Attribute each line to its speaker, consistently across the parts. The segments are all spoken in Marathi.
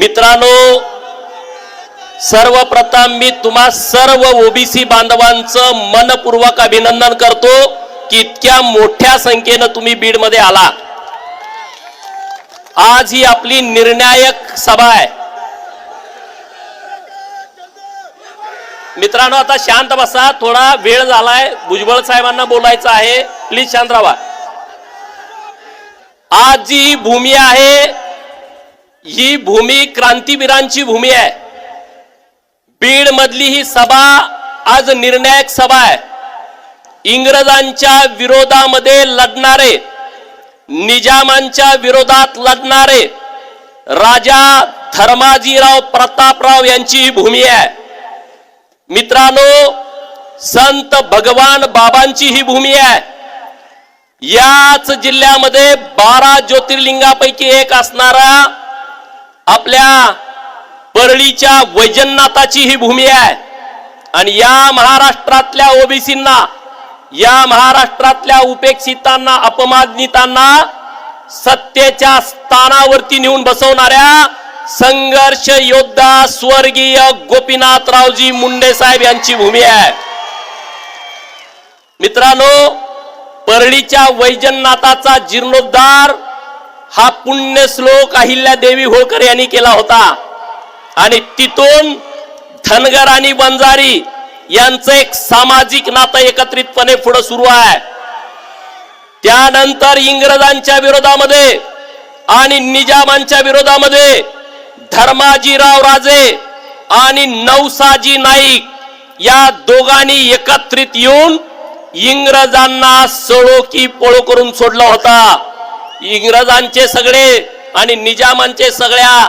Speaker 1: मित्रांनो सर्वप्रथम मी तुम्हा सर्व ओबीसी बांधवांचं मनपूर्वक अभिनंदन करतो की इतक्या मोठ्या संख्येनं तुम्ही बीडमध्ये आला. आज ही आपली निर्णायक सभा आहे. मित्रांनो आता शांत बसा थोडा वेळ झालाय. भुजबळ साहेबांना बोलायचं आहे. प्लीज शांत राहा. आज जी ही भूमी आहे ही भूमी क्रांतीवीरांची भूमी आहे. बीड मधली ही सभा आज निर्णायक सभा आहे. इंग्रजांच्या विरोधामध्ये लढणारे निजामांच्या विरोधात लढणारे राजा धर्माजीराव प्रतापराव यांची ही भूमी आहे. मित्रांनो संत भगवान बाबांची ही भूमी आहे. याच जिल्ह्यामध्ये बारा ज्योतिर्लिंगापैकी एक असणारा आपल्या परळीच्या वैजनाथाची ही भूमी आहे. आणि या महाराष्ट्रातल्या ओबीसींना या महाराष्ट्रातल्या उपेक्षितांना अपमानितांना सत्तेच्या स्थानावरती नेऊन बसवणाऱ्या संघर्ष योद्धा स्वर्गीय गोपीनाथरावजी मुंडे साहेब यांची भूमी आहे. मित्रांनो परळीच्या वैजनाथाचा जीर्णोद्धार हा पुण्य श्लोक अहिल्या देवी होळकर यांनी केला होता. आणि तिथून धनगर आणि बंजारी यांचं एक सामाजिक नातं एकत्रितपणे पुढे सुरू आहे. त्यानंतर इंग्रजांच्या विरोधामध्ये आणि निजामांच्या विरोधामध्ये धर्माजीराव राजे आणि नवसाजी नाईक या दोघांनी एकत्रित येऊन इंग्रजांना सळो की पळो करून सोडला होता. इंग्रजांचे सगळे आणि निजामांचे सगळ्या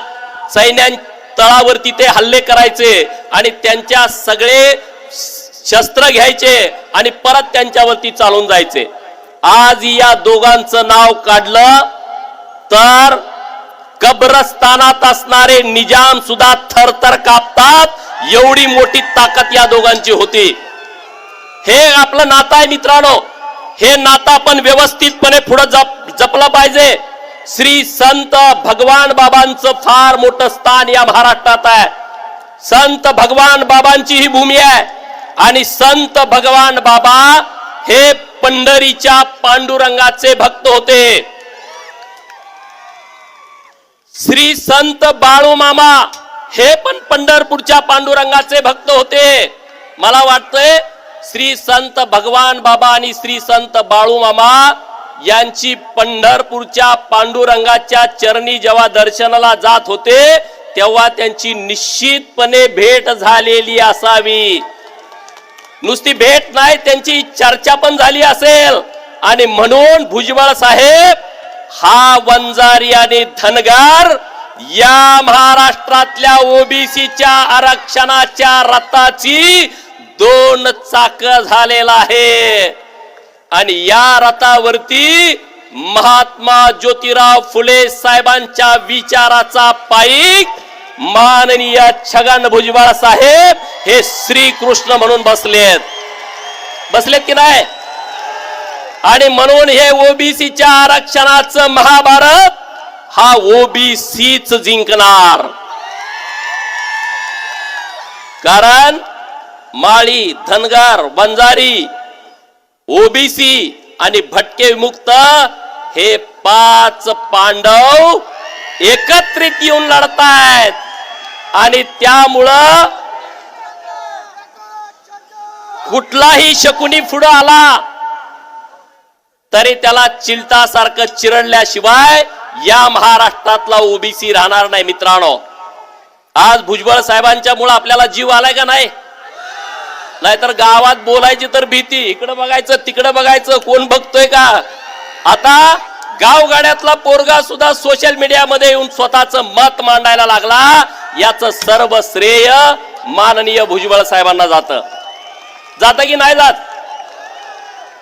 Speaker 1: सैन्यां तळावरती ते हल्ले करायचे आणि त्यांच्या सगळे शस्त्र घ्यायचे आणि परत त्यांच्यावरती चालून जायचे. आज या दोघांचं नाव काढलं तर कब्रस्तानात असणारे निजाम सुद्धा थरथर कापतात. एवढी मोठी ताकद या दोघांची होती. हे आपलं नातं आहे मित्रांनो. हे नातं आपण व्यवस्थितपणे पुढे जप जपलं पाहिजे. श्री संत भगवान बाबांचं फार मोठं स्थान या महाराष्ट्रात आहे. संत भगवान बाबांची ही भूमी आहे. आणि संत भगवान बाबा हे पंढरीच्या पांडुरंगाचे भक्त होते. श्री संत बाळू मामा हे पण पंढरपूरच्या पांडुरंगाचे भक्त होते. मला वाटतंय श्री संत भगवान बाबा आणि श्री संत बाळू मामा यांची पंढरपूरच्या पांडुरंगाच्या चरणी जेव्हा दर्शनाला जात होते तेव्हा त्यांची निश्चितपणे भेट झालेली असावी. नुसती भेट नाही त्यांची चर्चा पण झाली असेल. आणि म्हणून भुजबळ साहेब हा वंजारी आणि धनगार या महाराष्ट्रातल्या ओबीसीच्या आरक्षणाच्या रथाची दोन चाक झालेला आहे. आणि या रथावरती महात्मा ज्योतिराव फुले साहेबांच्या विचाराचा पाईक माननीय छगन भुजबळ साहेब हे श्री कृष्ण म्हणून बसलेत. बसलेत की नाही? आणि म्हणून हे ओबीसीच्या आरक्षणाचं महाभारत हा ओबीसीच जिंकणार. कारण माळी धनगर बंजारी ओबीसी आणि भटके विमुक्त हे पाच पांडव एकत्रित येऊन लढतायत. आणि त्यामुळं कुठलाही शकुनी पुढं आला तरी त्याला चिलटासारखं चिरडल्याशिवाय या महाराष्ट्रातला ओबीसी राहणार नाही मित्रांनो. आज भुजबळ साहेबांच्या मुळे आपल्याला जीव आलाय का नाही? नाहीतर गावात बोलायची तर भीती. इकडं बघायचं तिकडं बघायचं. कोण बघतोय का? आता गावगाड्यातला पोरगा सुद्धा सोशल मीडियामध्ये येऊन स्वतःच मत मांडायला लागला. याच सर्व श्रेय माननीय भुजबळ साहेबांना जात. जात की नाही जात?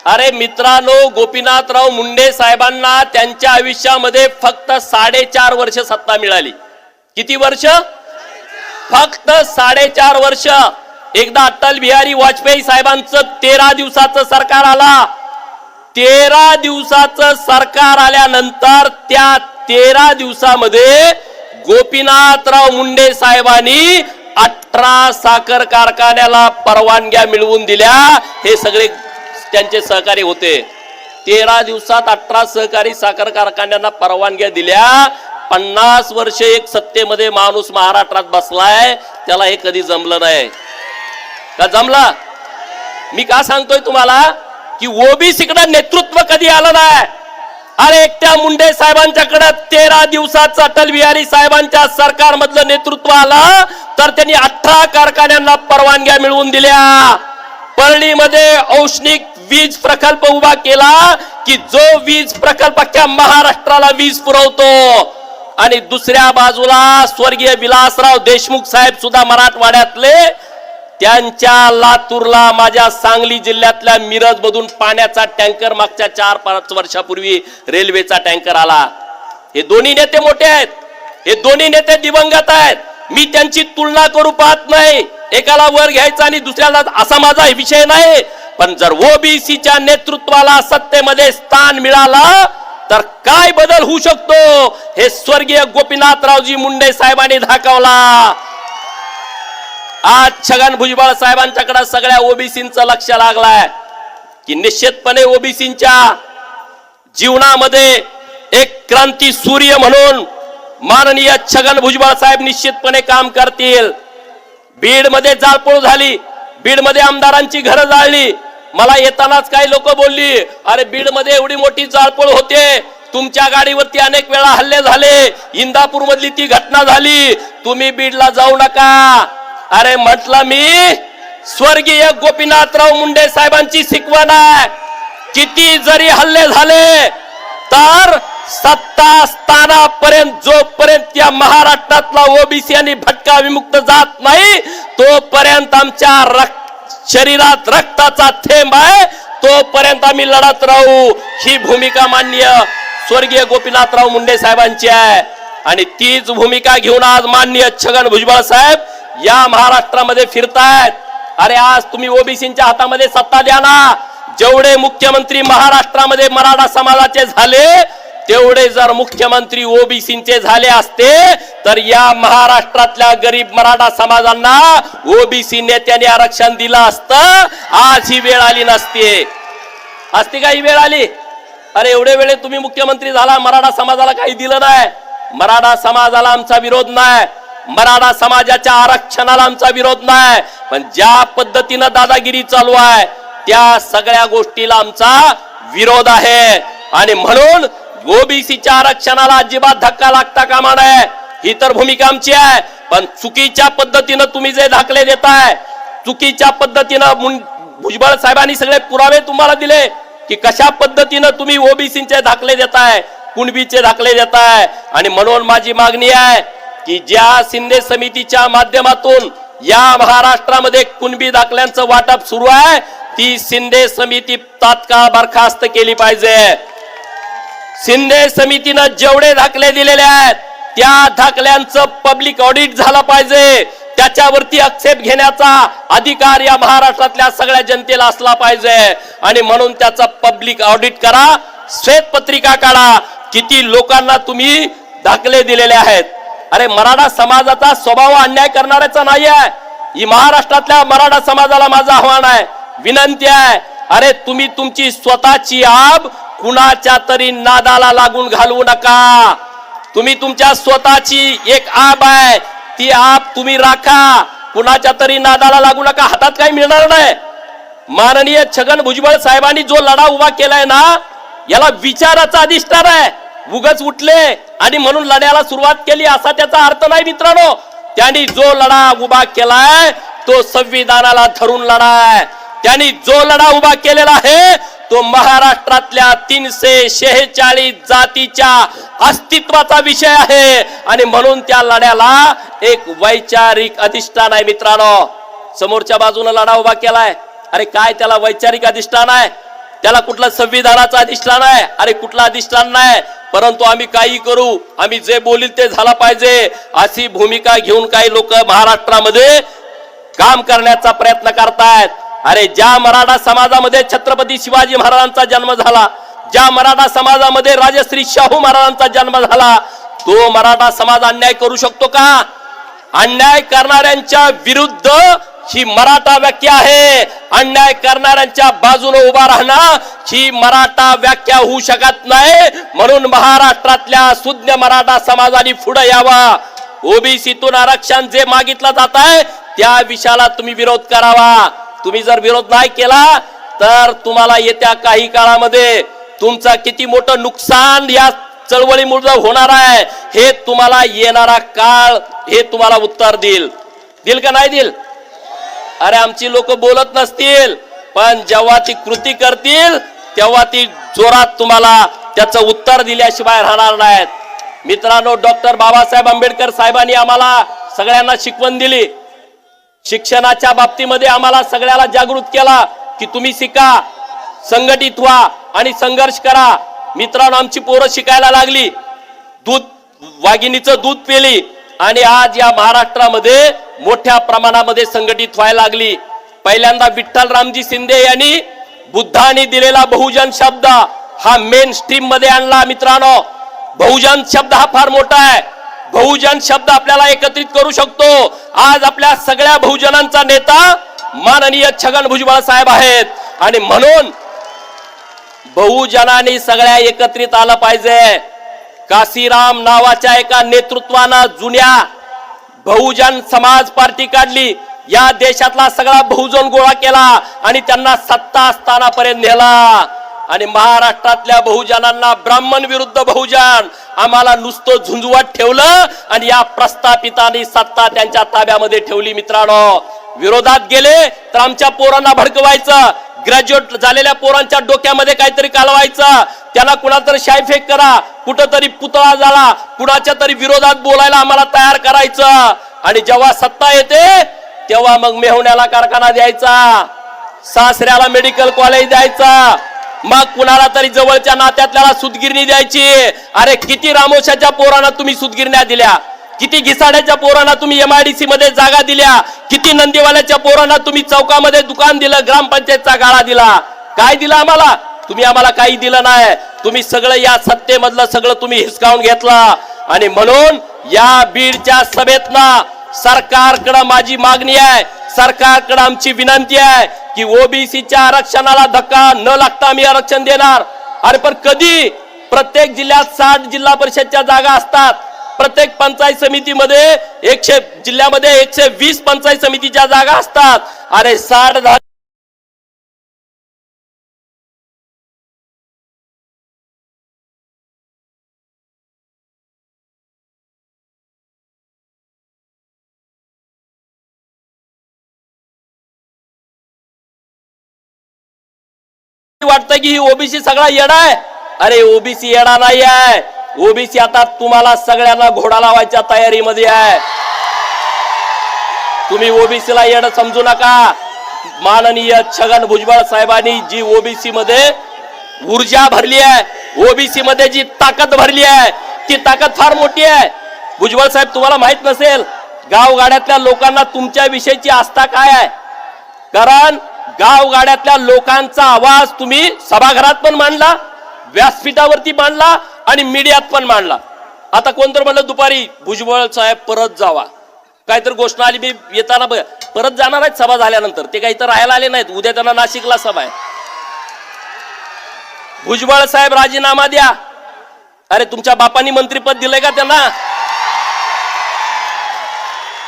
Speaker 1: अरे मित्रांनो गोपीनाथराव मुंडे साहेबांना त्यांच्या आयुष्यामध्ये फक्त साडेचार वर्ष सत्ता मिळाली. किती वर्ष? फक्त साडेचार वर्ष. एकदा अटल बिहारी वाजपेयी साहेबांचं तेरा दिवसाचं सरकार आला. तेरा दिवसाचं सरकार आल्यानंतर त्या तेरा दिवसामध्ये गोपीनाथराव मुंडे साहेबांनी अठरा साखर कारखान्याला परवानग्या मिळवून दिल्या. हे सगळे त्यांचे सहकारी होते. तेरा दिवसात अठरा सहकारी साखर कारखान्यांना परवानग्या दिल्या. पन्नास वर्ष एक सत्तेमध्ये माणूस महाराष्ट्रात बसलाय. त्याला हे कधी जमलं नाही. का जमला? मी का सांगतोय तुम्हाला? की ओबीसीकडे नेतृत्व कधी आलं नाही? अरे एकट्या मुंडे साहेबांच्याकडे तेरा दिवसाचं अटल बिहारी साहेबांच्या सरकारमधलं नेतृत्व आलं तर त्यांनी अठरा कारखान्यांना परवानग्या मिळवून दिल्या. परळीमध्ये औष्णिक वीज प्रकल्प उभा केला की जो वीज प्रकल्प अख्ख्या महाराष्ट्राला वीज पुरवतो. आणि दुसऱ्या बाजूला स्वर्गीय विलासराव देशमुख साहेब सुद्धा मराठवाड्यातले त्यांच्या लातूरला माझ्या सांगली जिल्ह्यातल्या मिरज मधून पाण्याचा टँकर मागच्या चार पाच वर्षापूर्वी रेल्वेचा टँकर आला. हे दोन्ही नेते मोठे आहेत. हे दोन्ही नेते दिवंगत आहेत. मी त्यांची तुलना करू पाहत नाही. एकाला वर घ्यायचा आणि दुसऱ्याला असा माझा विषय नाही. पण जर ओबीसीच्या नेतृत्वाला सत्तेमध्ये स्थान मिळालं तर काय बदल होऊ शकतो? हे स्वर्गीय गोपीनाथरावजी मुंडे साहेबांनी दाखवला. आज छगन भुजबळ साहेबांच्याकडे सगळ्या ओबीसींचं लक्ष लागलाय. की निश्चितपणे ओबीसींच्या जीवनामध्ये एक क्रांती सूर्य म्हणून माननीय छगन भुजबळ साहेब निश्चितपणे काम करतील. बीडमध्ये जाळपोळ झाली. बीडमध्ये आमदारांची घरं जाळली. मला येतानाच काही लोक बोलली अरे बीडमध्ये एवढी मोठी जाळपोळ होते. तुमच्या गाडीवरती अनेक वेळा हल्ले झाले. इंदापूर मधली ती घटना झाली. तुम्ही बीडला जाऊ नका. अरे म्हटलं मी स्वर्गीय गोपीनाथराव मुंडे साहेबांची शिकवण आहे. किती जरी हल्ले झाले तर सत्ता स्थानापर्यंत जोपर्यंत या महाराष्ट्रातला ओबीसी आणि भटका विमुक्त जात नाही तोपर्यंत आमच्या रक्त शरीरात रक्ताचा थेंब आहे. तोपर्यंत आम्ही लढत राहू. ही भूमिका मान्य स्वर्गीय गोपीनाथराव मुंडे साहेबांची आहे. आणि तीच भूमिका घेऊन आज माननीय छगन भुजबळ साहेब या महाराष्ट्रामध्ये फिरतायत. अरे आज तुम्ही ओबीसीच्या हातामध्ये सत्ता द्या ना. जेवढे मुख्यमंत्री महाराष्ट्रामध्ये मराठा समाजाचे झाले तेवढे जर मुख्यमंत्री ओबीसीचे झाले असते तर या महाराष्ट्रातल्या गरीब मराठा समाजांना ओबीसी नेत्याने आरक्षण दिलं असतं. आज ही वेळ आली नसते. असती का ही वेळ आली? अरे एवढे वेळे तुम्ही मुख्यमंत्री झाला मराठा समाजाला काही दिलं नाही. मराठा समाजाला आमचा विरोध नाही. मराठा समाजाच्या आरक्षणाला आमचा विरोध नाही. पण ज्या पद्धतीनं दादागिरी चालू आहे त्या सगळ्या गोष्टीला आमचा विरोध आहे. आणि म्हणून ओबीसीच्या आरक्षणाला अजिबात धक्का लागता कामा नये. ही तर भूमिका आमची आहे. पण चुकीच्या पद्धतीनं तुम्ही जे दाखले देताय चुकीच्या पद्धतीनं मुं- भुजबळ साहेबांनी सगळे पुरावे तुम्हाला दिले की कशा पद्धतीनं तुम्ही ओबीसीचे दाखले देताय कुणबीचे दाखले देताय. आणि म्हणून माझी मागणी आहे की ज्या शिंदे समितीच्या माध्यमातून या महाराष्ट्रामध्ये कुणबी दाखल्यांचं वाटप सुरू आहे ती शिंदे समिती तात्काळ बरखास्त केली पाहिजे. शिंदे समितीनं जेवढे दाखले दिलेले आहेत त्या दाखल्यांचं पब्लिक ऑडिट झालं पाहिजे. त्याच्यावरती आक्षेप घेण्याचा अधिकार या महाराष्ट्रातल्या सगळ्या जनतेला असला पाहिजे. आणि म्हणून त्याचा पब्लिक ऑडिट करा श्वेत पत्रिका काढा. किती लोकांना तुम्ही दाखले दिलेले आहेत. अरे मराठा समाजाचा स्वभाव अन्याय करणाऱ्याचा नाही आहे ही महाराष्ट्रातल्या मराठा समाजाला माझं आव्हान आहे. विनंती आहे. अरे तुम्ही तुमची स्वतःची आब कुणाच्या तरी नादाला लागून घालवू नका. तुम्ही तुमच्या स्वतःची एक आब आहे. ती आब तुम्ही राखा. कुणाच्या तरी नादाला लागू नका. हातात काही मिळणार नाही. माननीय छगन भुजबळ साहेबांनी जो लढा उभा केलाय ना याला विचाराचा अधिष्ठान आहे. उगच उठले. आणि म्हणून लढ्याला सुरुवात केली असा त्याचा अर्थ नाही मित्रांनो. त्यांनी जो लढा उभा केलाय तो संविधानाला धरून लढा आहे त्यांनी जो लढा उभा केलेला आहे तो महाराष्ट्रातल्या तीनशे शेहेचाळीस जातीच्या अस्तित्वाचा विषय आहे. आणि म्हणून त्या लढ्याला एक वैचारिक अधिष्ठान आहे मित्रांनो. समोरच्या बाजूने लढा उभा केलाय. अरे काय त्याला वैचारिक अधिष्ठान आहे? त्याला कुठला संविधानाचा अधिष्ठान आहे? अरे कुठला अधिष्ठान नाही? परंतु आम्ही काही करू. आम्ही जे बोलील ते झाला पाहिजे. अशी भूमिका घेऊन काही लोक महाराष्ट्रामध्ये काम करण्याचा प्रयत्न करतायत. अरे ज्या मराठा समाजामध्ये छत्रपती शिवाजी महाराजांचा जन्म झाला ज्या मराठा समाजामध्ये राजश्री शाहू महाराजांचा जन्म झाला तो मराठा समाज अन्याय करू शकतो का? अन्याय करणाऱ्यांच्या विरुद्ध ही मराठा व्याख्या आहे. अन्याय करणाऱ्यांच्या बाजूने उभा राहणं ही मराठा व्याख्या होऊ शकत नाही. म्हणून महाराष्ट्रातल्या सुज्ञ मराठा समाजाने पुढे यावा. ओबीसीतून आरक्षण जे मागितलं जात आहे त्या विषयाला तुम्ही विरोध करावा. तुम्ही जर विरोध नाही केला तर तुम्हाला येत्या काही काळामध्ये तुमचं किती मोठं नुकसान या चळवळीमुळे होणार आहे हे तुम्हाला येणारा काळ हे तुम्हाला उत्तर देईल. दिल का नाही दिल अरे आमची लोक बोलत नसतील पण जेव्हा ती कृती करतील तेव्हा ती जोरात तुम्हाला त्याचं उत्तर दिल्याशिवाय राहणार नाहीत. मित्रांनो डॉक्टर बाबासाहेब आंबेडकर साहेबांनी आम्हाला सगळ्यांना शिकवण दिली. शिक्षणाच्या बाबतीमध्ये आम्हाला सगळ्याला जागृत केला की तुम्ही शिका संघटित व्हा आणि संघर्ष करा. मित्रांनो आमची पोरं शिकायला लागली. दूध वाघिणीचं दूध पेली. आणि आज या महाराष्ट्रामध्ये मोठ्या प्रमाणामध्ये संघटित व्हायला लागली. पहिल्यांदा विठ्ठल रामजी शिंदे यांनी बुद्धाने दिलेला बहुजन शब्द हा मेन स्ट्रीममध्ये आणला मित्रांनो. बहुजन शब्द हा फार मोठा आहे. बहुजन शब्द आपल्याला एकत्रित करू शकतो. आज आपल्या सगळ्या बहुजनांचा नेता माननीय छगन भुजबळ साहेब आहेत. आणि म्हणून बहुजनांनी सगळ्या एकत्रित आलं पाहिजे. काशीराम नावाच्या एका नेतृत्वानं जुन्या बहुजन समाज पार्टी काढली. या देशातला सगळा बहुजन गोळा केला आणि त्यांना सत्ता स्थानापर्यंत नेला. आणि महाराष्ट्रातल्या बहुजनांना ब्राह्मण विरुद्ध बहुजन आम्हाला नुसतं झुंजवत ठेवलं आणि या प्रस्थापितांनी सत्ता त्यांच्या ताब्यामध्ये ठेवली मित्रांनो. विरोधात गेले तर आमच्या पोरांना भडकवायचं. ग्रॅज्युएट झालेल्या पोरांच्या डोक्यामध्ये काहीतरी कालवायचा. त्याला कुणातरी तरी शायफेक करा. कुठंतरी पुतळा झाला. कुणाच्या तरी विरोधात बोलायला आम्हाला तयार करायचं. आणि जेव्हा सत्ता येते तेव्हा मग मेहुण्याला कारखाना द्यायचा. सासऱ्याला मेडिकल कॉलेज द्यायचा. मग कुणाला तरी जवळच्या नात्यातल्याला सुदगिरणी द्यायची. अरे किती रामोशाच्या पोरांना तुम्ही सुदगिरण्या दिल्या? किती घिसाड्याच्या पोरांना तुम्ही एमआयडीसी मध्ये जागा दिल्या? किती नंदीवाल्याच्या पोरांना तुम्ही चौकामध्ये दुकान दिलं ग्रामपंचायतचा गाळा दिला? काय दिलं आम्हाला? तुम्ही आम्हाला काही दिलं नाही. तुम्ही सगळं या सत्तेमधलं सगळं तुम्ही हिसकावून घेतला. आणि म्हणून या बीडच्या सभेतना सरकारकडं माझी मागणी आहे. सरकारकडे आमची विनंती आहे की ओबीसीच्या आरक्षणाला धक्का न लागता आम्ही आरक्षण देणार. अरे पण कधी? प्रत्येक जिल्ह्यात साठ जिल्हा परिषदच्या जागा असतात. प्रत्येक पंचायत समितीमध्ये एकशे जिल्ह्यामध्ये एकशे वीस पंचायत समितीच्या जागा असतात अरे साठ वाटतं की ही ओबीसी सगळा येडा आहे? अरे ओबीसी येडा नाही आहे ओबीसी आता तुम्हाला सगळ्यांना घोडा लावायच्या तयारीमध्ये आहे. तुम्ही ओबीसीला येड समजू नका. माननीय छगन भुजबळ साहेबांनी जी ओबीसी मध्ये ऊर्जा भरली आहे ओबीसी मध्ये जी ताकद भरली आहे ती ताकद फार मोठी आहे. भुजबळ साहेब तुम्हाला माहीत नसेल गावगाड्यातल्या लोकांना तुमच्या विषयीची आस्था काय आहे? कारण गावगाड्यातल्या लोकांचा आवाज तुम्ही सभागृहात पण मांडला व्यासपीठावरती मांडला आणि मीडियात पण मांडला. आता कोणतर म्हणलं दुपारी भुजबळ साहेब परत जावा. काहीतरी घोषणा आली मी येताना परत जाणार आहेत सभा झाल्यानंतर. ते काही तर राहायला आले नाहीत. उद्या त्यांना नाशिकला सभा आहे. भुजबळ साहेब राजीनामा द्या. अरे तुमच्या बापांनी मंत्रीपद दिलंय का त्यांना?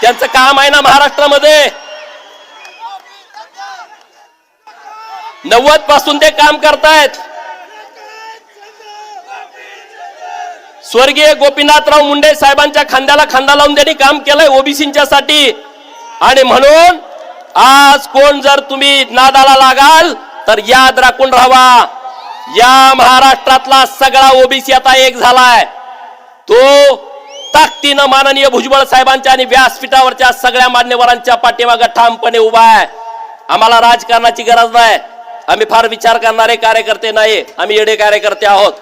Speaker 1: त्यांचं काम आहे ना महाराष्ट्रामध्ये. नव्वदपासून ते काम करतायत. स्वर्गीय गोपीनाथराव मुंडे साहेबांच्या खांद्याला खांदा लावून त्यांनी काम केलंय ओबीसीच्या साठी. आणि म्हणून आज कोण जर तुम्ही नादाला लागाल तर याद राखून राहावा. या महाराष्ट्रातला सगळा ओबीसी आता एक झालाय. तो ताकदीनं माननीय भुजबळ साहेबांच्या आणि व्यासपीठावरच्या सगळ्या मान्यवरांच्या पाठीमागं ठामपणे उभा आहे. आम्हाला राजकारणाची गरज नाही. आम्ही फार विचार करणारे कार्यकर्ते नाही. आम्ही येडे कार्यकर्ते आहोत.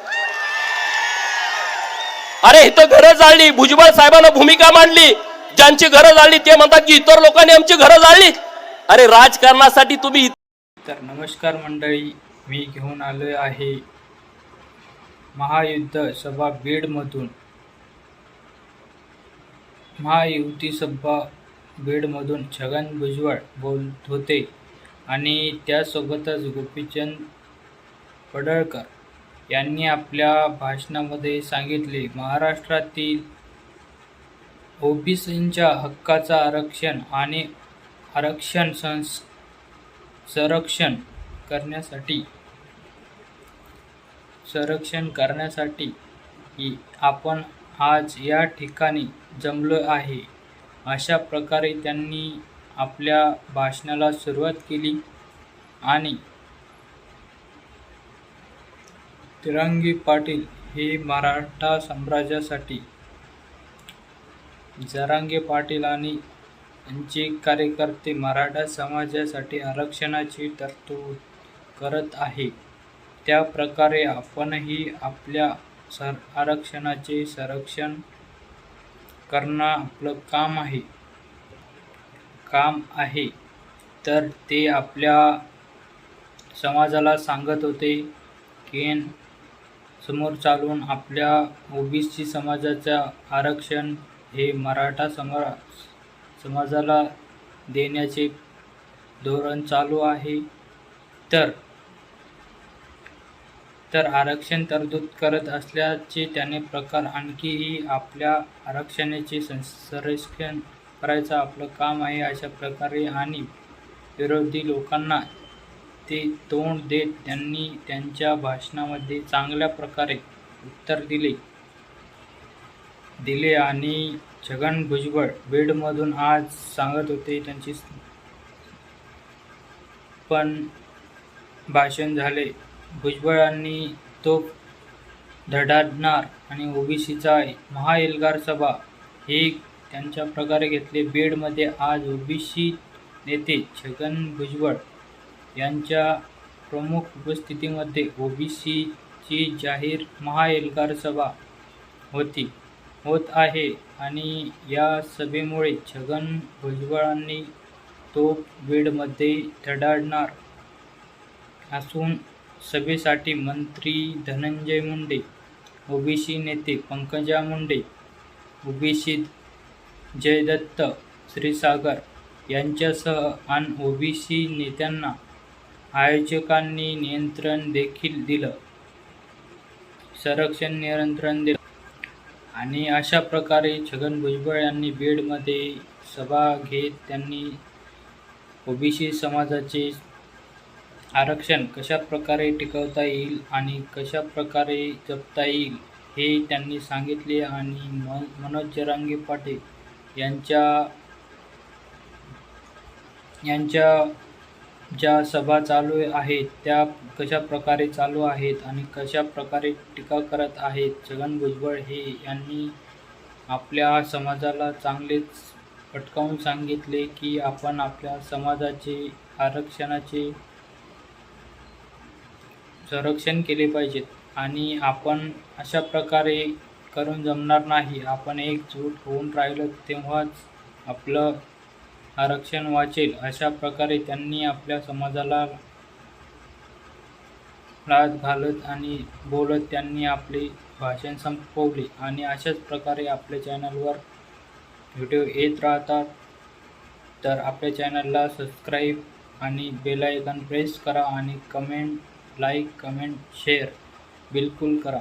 Speaker 1: अरे इथं घरं जाळली. भुजबळ साहेबांना भूमिका मांडली. ज्यांची घरं जाळली ते म्हणतात की इतर लोकांनी आमची घरं जाळली. अरे राजकारणासाठी तुम्ही
Speaker 2: तर नमस्कार मंडळी मी घेऊन आलो आहे महायुद्ध सभा बीडमधून. महायुती सभा बीडमधून छगन भुजबळ बोलत होते आणि त्यासोबतच गोपीचंद पडळकर यांनी आपल्या भाषणामध्ये सांगितले महाराष्ट्रातील ओबीसींच्या हक्काचा आरक्षण आणि आरक्षण संस संरक्षण करण्यासाठी संरक्षण करण्यासाठी आपण आज या ठिकाणी जमलो आहे. अशा प्रकारे त्यांनी आपल्या भाषणाला सुरुवात केली आणि तिरंगी पाटील हे मराठा साम्राज्यासाठी जरांगे पाटील आणि यांचे कार्यकर्ते मराठा समाजासाठी आरक्षणाची तरतूद करत आहे. त्या प्रकारे आपणही आपल्या सर आरक्षणाचे संरक्षण करणं आपलं काम आहे. काम आहे. तर ते आपल्या समाजाला सांगत होते की समोर चालून आपल्या ओबीसी समाजाच्या आरक्षण हे मराठा समा समाजाला देण्याचे धोरण चालू आहे. तर तर आरक्षण तरतूद करत असल्याचे त्याने प्रकार आणखीही आपल्या आरक्षणाचे संरक्षण करायचं आपलं काम आहे अशा प्रकारे आणि विरोधी लोकांना ते तोंड देत त्यांनी त्यांच्या भाषणामध्ये चांगल्या प्रकारे उत्तर दिले. दिले आणि छगन भुजबळ बीडमधून आज सांगत होते त्यांची पण भाषण झाले. भुजबळांनी तो धडाडणार आणि ओबीसीचा महाएल्गार सभा हे त्यांच्या प्रकारे घेतले. बीडमध्ये आज ओबीसी नेते छगन भुजबळ यांच्या प्रमुख उपस्थितीमध्ये ओबीसीची जाहीर महाएल्गार सभा होती होत आहे आणि या सभेमुळे छगन भुजबळांनी तो बीडमध्ये धडाडणार असून सभेसाठी मंत्री धनंजय मुंडे ओबीसी नेते पंकजा मुंडे ओबीसी जयदत्त श्रीसागर यांच्यासह आणि ओबीसी नेत्यांना आयोजकांनी नियंत्रण देखील दिलं. संरक्षण नियंत्रण दिलं. आणि अशा प्रकारे छगन भुजबळ यांनी बीडमध्ये सभा घेत त्यांनी ओबीसी समाजाचे आरक्षण कशा प्रकारे टिकवता येईल आणि कशा प्रकारे जपता येईल हे त्यांनी सांगितले आणि म मनोज जरांगे पाटील यांच्या यांच्या ज्या सभा चालू आहेत त्या कशा प्रकारे चालू आहेत आणि कशा प्रकारे टीका करत आहेत छगन भुजबळ हे यांनी आपल्या समाजाला चांगलेच पटकावून सांगितले की आपण आपल्या समाजाचे आरक्षणाचे संरक्षण केले पाहिजेत आणि आपण अशा प्रकारे करून जमणार नाही. आपण एकजूट होऊन राहिलो तेव्हाच आपलं आरक्षण वाचेल अशा प्रकारे त्यांनी आपल्या समाजाला लाद घालत आणि बोलत त्यांनी आपले भाषण संपवले आणि अशाच प्रकारे आपल्या चॅनलवर व्हिडिओ येत राहतात. तर आपल्या चॅनलला सबस्क्राईब आणि बेलायकन प्रेस करा आणि कमेंट लाईक कमेंट शेअर बिलकुल करा.